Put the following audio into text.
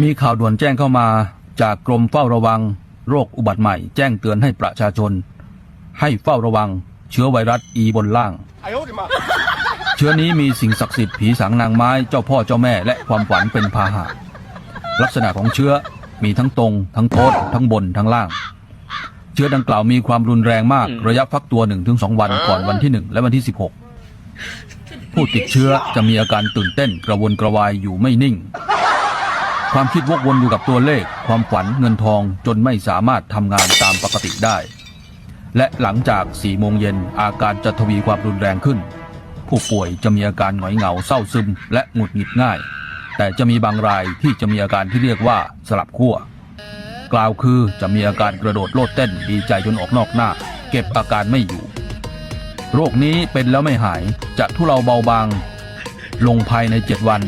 มีข่าวด่วนแจ้งเข้ามาจากกรมเฝ้าระวัง โรคอุบัติใหม่ แจ้งเตือนให้ประชาชน ให้เฝ้าระวัง เชื้อไวรัสอีบนล่าง เชื้อนี้มีสิ่งศักดิ์สิทธิ์ผีสางนางไม้เจ้าพ่อเจ้าแม่และความฝันเป็นพาหะลักษณะของเชื้อมีทั้งตรง ทั้งโคตทั้งบนทั้งล่าง เชื้อดังกล่าวมีความรุนแรงมากระยะฟักตัว 1-2 วันก่อนวันที่ 1 และวันที่ 16 ผู้ติดเชื้อจะมีอาการตื่นเต้นกระวนกระวายอยู่ไม่นิ่ง ความคิดวกวนอยู่กับตัวเลข ความฝันเงินทองจนไม่สามารถทำงานตามปกติได้ และหลังจาก4โมงเย็นอาการจะทวีความรุนแรงขึ้น ผู้ป่วยจะมีอาการหงอยเหงาเศร้าซึม และหงุดหงิดง่าย แต่จะมีบางรายที่จะมีอาการที่เรียกว่าสลับขั้วกล่าวคือจะมีอาการกระโดดโลดเต้นดีใจจนออกนอกหน้า เก็บอาการไม่อยู่ โรคนี้เป็นแล้วไม่หายจะทุเลาเบาบาง ลงภายใน 7 วัน